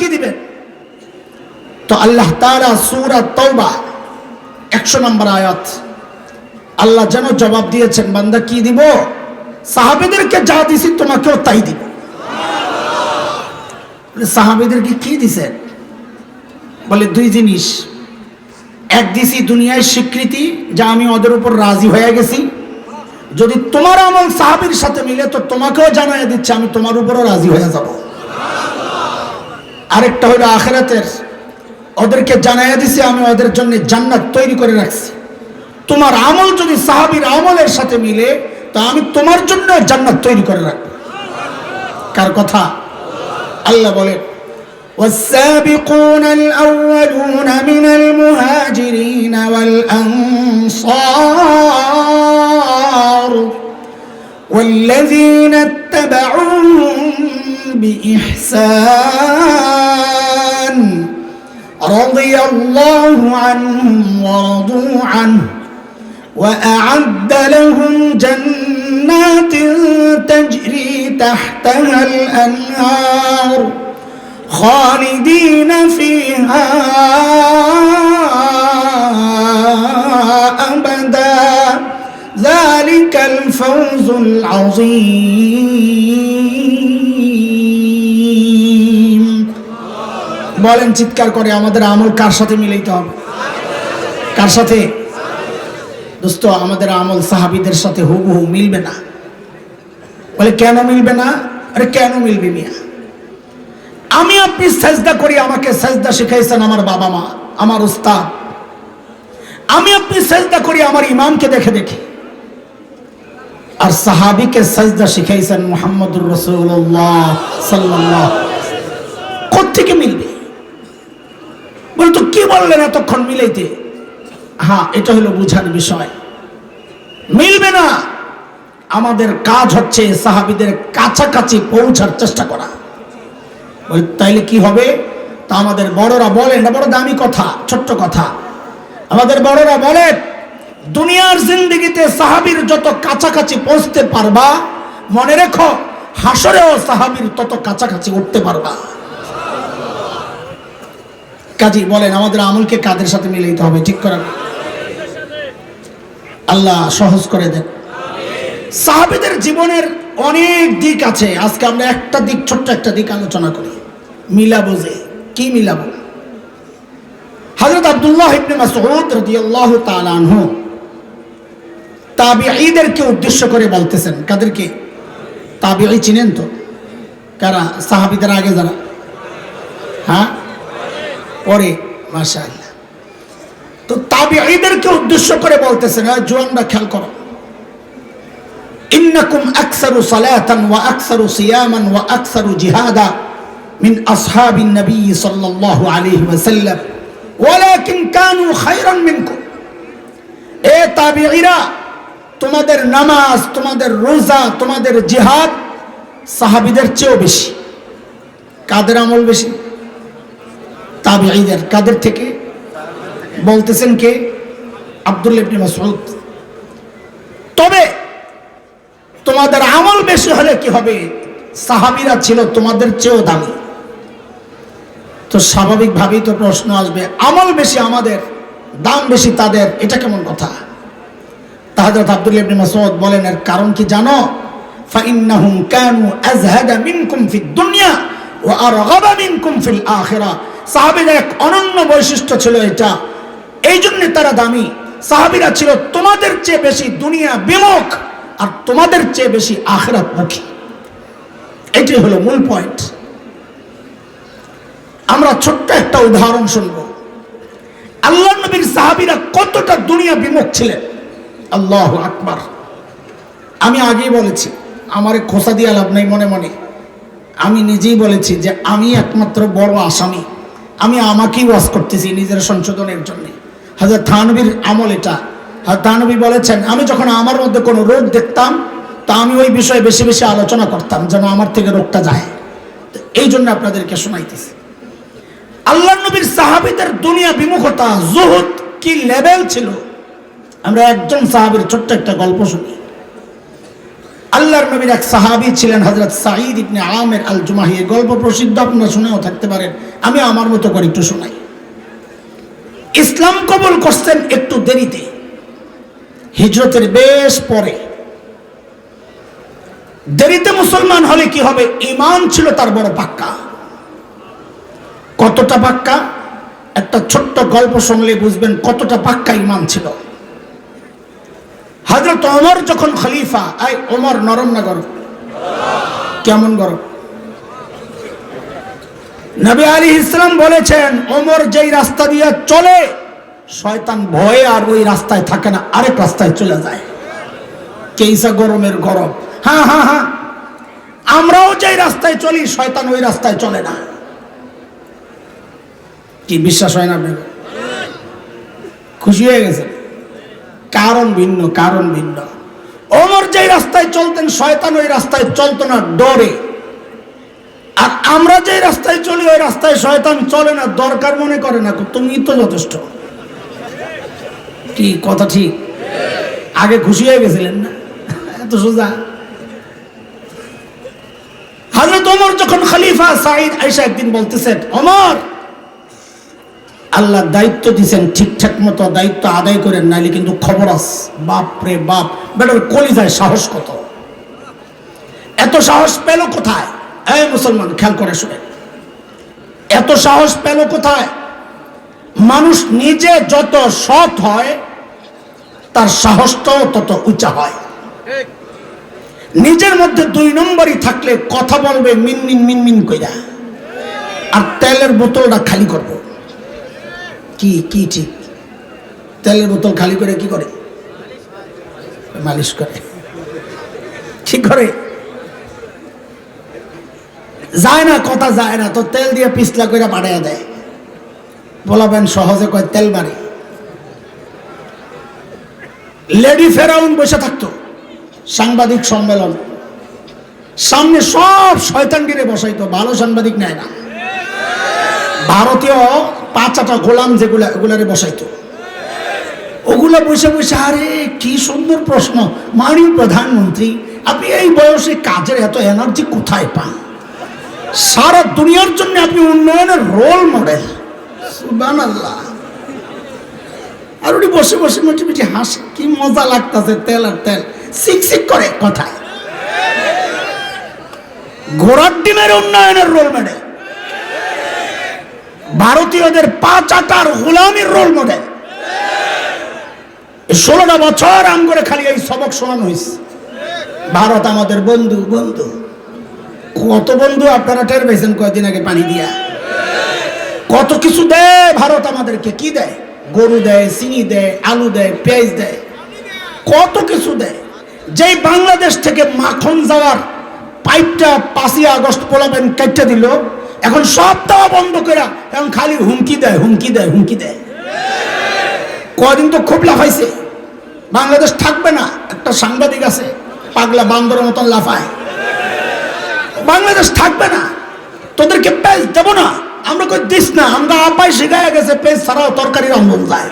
কি দিবেন? তো আল্লাহ তাআলা সূরা তওবা 100 নম্বর আয়াত। আল্লাহ যেন জবাব দিয়েছেন, বান্দা কি দিব? সাহাবেদেরকে যা দিছি তোমাকেও তাই দিব। সাহাবেদেরকে কি দিছেন বলে, দুই জিনিস। এক দিছি দুনিয়ায় স্বীকৃতি, যা আমি ওদের উপর রাজি হয়ে গেছি। যদি তোমার আমল সাহাবির সাথে মিলে, তো তোমাকেও জানাই দিচ্ছে, আমি তোমার উপরও রাজি হয়ে যাব। আরেকটা হলো আখেরাতের ওদেরকে জানাইয়া দিছি আমি ওদের জন্য জান্নাত তৈরি করে রাখছি তোমার আমল যদি সাহাবির আমলের সাথে মিলে তা আমি তোমার জন্য জান্নাত তৈরি করে রাখবো কার কথা আল্লাহ বলেন والسابقون الأولون من المهاجرين والأنصار والذين اتبعوهم بإحسان رضي الله عنهم ورضوا عنه وأعد لهم جنات تجري تحتها الأنهار خالدين فيها أبدا. ذلك الفوز العظيم. বলেন চিৎকার করে, আমাদের আমল কার সাথে মিলাইতে হবে? কার সাথে? দোস্ত, আমাদের আমল সাহাবিদের সাথে হুবহু মিলবে না। বলে, কেন মিলবে না? আরে, কেন মিলবে মিয়া? আমি আপনি সেজদা করি, আমাকে সেজদা শিখাইছেন আমার বাবা মা, আমার উস্তাদ। আমি আপনি সেজদা করি, আমার ইমামকে দেখে দেখে। আর সাহাবিকে সাজদা শিখাইছেন মোহাম্মদুর রসুল্লাহ সাল্লাহ কোথেকে মিলবে বলে তো কি বললেন এতক্ষণ মিলাইতে। হ্যাঁ এটা হলো বুঝার বিষয়। মিলবে না। আমাদের কাজ হচ্ছে সাহাবিদের কাছাকাছি পৌঁছার চেষ্টা করা। ওই তাইলে কি হবে? তা আমাদের বড়রা বলেন বড় দামি কথা, ছোট্ট কথা। আমাদের বড়রা বলেন, দুনিয়ার জিন্দিগিতে সাহাবির যত কাছাকাছি পৌঁছতে পারবা, মনে রেখো হাসরেও সাহাবির তত কাছাকাছি উঠতে পারবা। কাজী বলেন, আমাদের আমলকে কাদের সাথে মিলাইতে হবে? ঠিক করার আল্লাহ সহজ করে দেন। সাহাবিদের জীবনের অনেক দিক আছে। আজকে আমরা একটা দিক, ছোট্ট একটা দিক আলোচনা করি। মিলাবো যে, কি মিলাবো? হযরত আব্দুল্লাহ ইবনে মাসউদ রাদিয়াল্লাহু তাআলা আনহু তাবিঈদেরকে উদ্দেশ্য করে বলতেছেন। কাদেরকে? তাবিঈ চিনেন তো? কারা? সাহাবীদের আগে যারা। হ্যাঁ? পড়ে মাসা আল্লাহ তো তাবি ঈদেরকে উদ্দেশ্য করে বলতেছেন জোয়ানরা খেয়াল করো। ইন্নাকুম আকসারু সালাতান ওয়া আকসারু সিয়ামান ওয়া আকসারু জিহাদা মিন আসহাবিন নবী সাল্লাল্লাহু আলাইহি ওয়াসাল্লাম। ওয়ালাকিন কানু খায়রান মিনকুম। এ তাবিঈরা, তোমাদের নামাজ, তোমাদের রোজা, তোমাদের জিহাদ সাহাবিদের চেয়েও বেশি। কাদের আমল বেশি? তাবিঈদের কাদের থেকে? বলতেছেন কে? আব্দুল্লাহ ইবনে তবে তোমাদের আমল বেশি হলে কি হবে? সাহাবিরা ছিল তোমাদের চেয়েও দামি। তো স্বাভাবিকভাবেই তো প্রশ্ন আসবে, আমল বেশি আমাদের, দাম বেশি তাদের, এটা কেমন কথা? তাহজরত আব্দুল্লাহ ইবনে মাসউদ বলেন, এর কারণ কি জানো? কানু আজহাদা মিনকুম ফিদ দুনিয়া ওয়া আরগাবা মিনকুম ফিল আখিরা এক অনন্য বৈশিষ্ট্য ছিল এটা। এই জন্য তারা দামি। সাহাবীরা ছিল তোমাদের চেয়ে বেশি দুনিয়া বিমুখ আর তোমাদের চেয়ে বেশি আখরাত মুখী। এটাই হলো মূল পয়েন্ট আমরা ছোট্ট একটা উদাহরণ শুনব। আল্লাহ নবীর সাহাবিরা কতটা দুনিয়া বিমুখ ছিলেন? আল্লাহ আকবার। আমি আগেই বলেছি, আমারে খোসা দিয়ে লাভ নেই মনে মনে। আমি নিজেই বলেছি যে আমি একমাত্র বড় আসামি। আমি আমাকেই ওয়াজ করতেছি নিজের সংশোধনের জন্য। হাজার থানবীর আমল এটা। আর থানবী বলেছেন, আমি যখন আমার মধ্যে কোনো রোগ দেখতাম, তা আমি ওই বিষয়ে বেশি বেশি আলোচনা করতাম, যেন আমার থেকে রোগটা যায়। এই জন্য আপনাদেরকে শোনাইতেছি। আল্লাহ নবীর সাহাবিদের দুনিয়া বিমুখতা, জুহুদ কি লেভেল ছিল? আমরা একজন সাহাবির ছোট্ট একটা গল্প শুনি। আল্লাহর নবীর এক সাহাবী ছিলেন হজরত সাঈদ ইবনে আমের আল জুমাহি এই গল্প প্রসিদ্ধ, আপনারা শুনেও থাকতে পারেন। আমি আমার মতো করে একটু শোনাই। ইসলাম কবুল করছেন একটু দেরিতে। হিজরতের বেশ পরে। দেরিতে মুসলমান হলে কি হবে? ইমান ছিল তার বড় পাক্কা। কতটা পাক্কা? একটা ছোট্ট গল্প শুনলে বুঝবেন কতটা পাক্কা ইমান ছিল। হজরত ওমর যখন খলিফা আই ওমর নরম না গরম? কেমন গরম? নবী আলী ইসলাম বলেছেন, ওমর যেই রাস্তা দিয়ে চলে, শয়তান ভয়ে আর ওই রাস্তায় থাকে না, আরেক রাস্তায় চলে যায়। কেইসা গরমের গরম? হ্যাঁ হ্যাঁ হ্যাঁ। আমরাও যেই রাস্তায় চলি, শয়তান ওই রাস্তায় চলে না। কি বিশ্বাস হয় না খুশি হয়ে গেছে কারণ ভিন্ন কারণ ভিন্ন। ওমর যে রাস্তায় চলতেন, শয়তান ওই রাস্তায় চলতো না ডরে আর আমরা যে রাস্তায় চলি, ওই রাস্তায় শয়তান চলে না, দরকার মনে করে না। তুমি তো যথেষ্ট। কি কথা ঠিক? আগে খুশি হয়ে গেছিলেন না? এত সোজা। হাজরত ওমর যখন খলিফা সাইদ আইসা একদিন বলতেছেন, ওমর আল্লাহ দায়িত্ব দিছেন, ঠিকঠাক মতো দায়িত্ব আদায় করেন, নাইলে কিন্তু খবর আস বাপ রে বাপ, বেটার কলিজায় সাহস কত? এত সাহস পেল কোথায়? এই মুসলমান, খেয়াল করে শুনে। এত সাহস পেল কোথায়? মানুষ নিজে যত সৎ হয়, তার সাহসটাও তত উঁচা হয়। নিজের মধ্যে দুই নম্বরই থাকলে কথা বলবে মিনমিন মিনমিন কইরা। আর তেলের বোতলটা খালি করব। কি কি ঠিক? তেলের বোতল খালি করে কি করে? মালিশ করে। ঠিক করে? যায় না, কথা যায় না। তো তেল দিয়ে পিছলা করে পাঠিয়ে দেয়। বলাবেন সহজে কয়, তেল বাড়ি। লেডি ফেরাউন বসে থাকতো। সাংবাদিক সম্মেলন। সামনে সব শয়তানগিরে বসাইতো। ভালো সাংবাদিক নেয় না। ভারতীয় পাঁচাটা গোলাম যেগুলা ওগুলারে বসাইতো। ওগুলা বসে বসে, আরে, কি সুন্দর প্রশ্ন। মাননীয় প্রধানমন্ত্রী, আপনি এই বয়সে কাজের এত এনার্জি কোথায় পান? সারা দুনিয়ার জন্য আপনি উন্নয়নের রোল মডেল সুবহানাল্লাহ। আর উনি বসে বসে মিটি মিটি হাসে, কি মজা লাগতেছে তেল আর তেল। সিক সিক করে কথায়। ঘোড়ার ডিমের উন্নয়নের রোল মডেল ভারতীয়দের পাঁচ আটার গোলামির রোল মডেল ষোলোটা বছর আম করে খালি এই সবক শোনানো হয়েছে ভারত আমাদের বন্ধু বন্ধু। কত বন্ধু আপনারা টের পেয়েছেন কয়েকদিন আগে পানি দিয়া? কত কিছু দেয় ভারত আমাদেরকে? কি দেয়? গরু দেয়, চিনি দেয়, আলু দেয়, পেঁয়াজ দেয়। কত কিছু দেয়? যেই বাংলাদেশ থেকে মাখন যাওয়ার পাইপটা পাঁচই আগস্ট পোলাবেন কেটে দিল এখন সব দেওয়া বন্ধ করে, এখন খালি হুমকি দেয় হুমকি দেয় হুমকি দেয়। কদিন তো খুব লাফাইছে বাংলাদেশ থাকবে না, একটা সাংবাদিক আছে, পাগলা বান্দরের মতন লাফায়। বাংলাদেশ থাকবে না, তোদেরকে পেজ দেবো না। আমরা কই দিস না, আমরা আপাই শিখায় গেছে, পেজ ছাড়াও তরকারি রন্ধন যায়।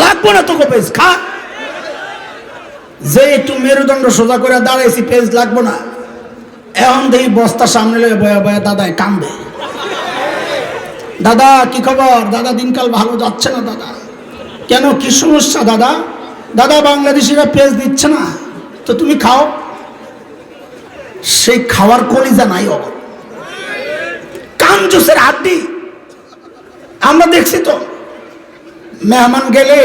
লাগবো না তোকে পেজ, খা। যে একটু মেরুদণ্ড সোজা করে দাঁড়াইছি, পেজ লাগবো না। এখন দেখি বস্তা সামনে লয়ে বয়া বয়া দাদায় কান্দে। দাদা, কি খবর? দাদা, দিনকাল ভালো যাচ্ছে না দাদা? কেন, কি সমস্যা দাদা? দাদা, বাংলাদেশিরা পেজ দিচ্ছে না। তো তুমি খাও। সেই খাওয়ার কলিজা নাই অব কান জুসের হাড্ডি। আমরা দেখছি তো, মেহমান গেলে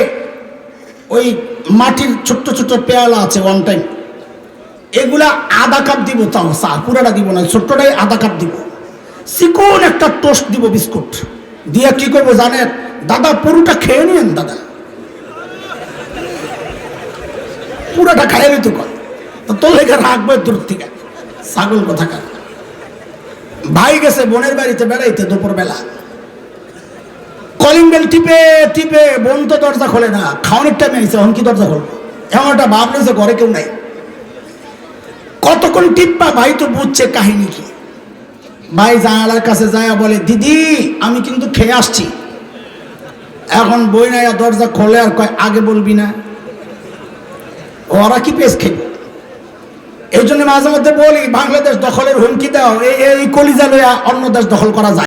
ওই মাটির ছোট্ট ছোট্ট পেয়ালা আছে ওয়ান টাইম এগুলা আধা কাপ দিব তাও চা পুরাটা দিব না, ছোট্টটাই আধা কাপ দিব। চিকন একটা টোস্ট দিব, বিস্কুট। দিয়ে কি করব জানেন? দাদা, পুরোটা খেয়ে নিন দাদা। পুরোটা খাইয়ে নিতে কর তো লেগে রাখবে দূর থেকে। ছাগল কোথাকার? ভাই গেছে বোনের বাড়িতে বেড়াইতে দুপুর বেলা কলিং বেল টিপে টিপে, বোন তো দরজা খোলে না, খাওয়ানোর টাইমে আইসে এখন কি দরজা খুলবো? এমন একটা ভাব রয়েছে, ঘরে কেউ নাই। কতক্ষণ টিপ্পা, ভাই তো বুঝছে কাহিনী কি। ভাই জানালার কাছে যায়, বলে, দিদি, আমি কিন্তু খেয়ে আসছি। এখন বই নাই দরজা খোলে আর কয়, আগে বলবি না। ওরা কি পেস খেয়ে এই জন্য মাঝে মধ্যে বলি, বাংলাদেশ দখলের হুমকি দাও। এই এই কলিজা লইয়া অন্য দেশ দখল করা যায়।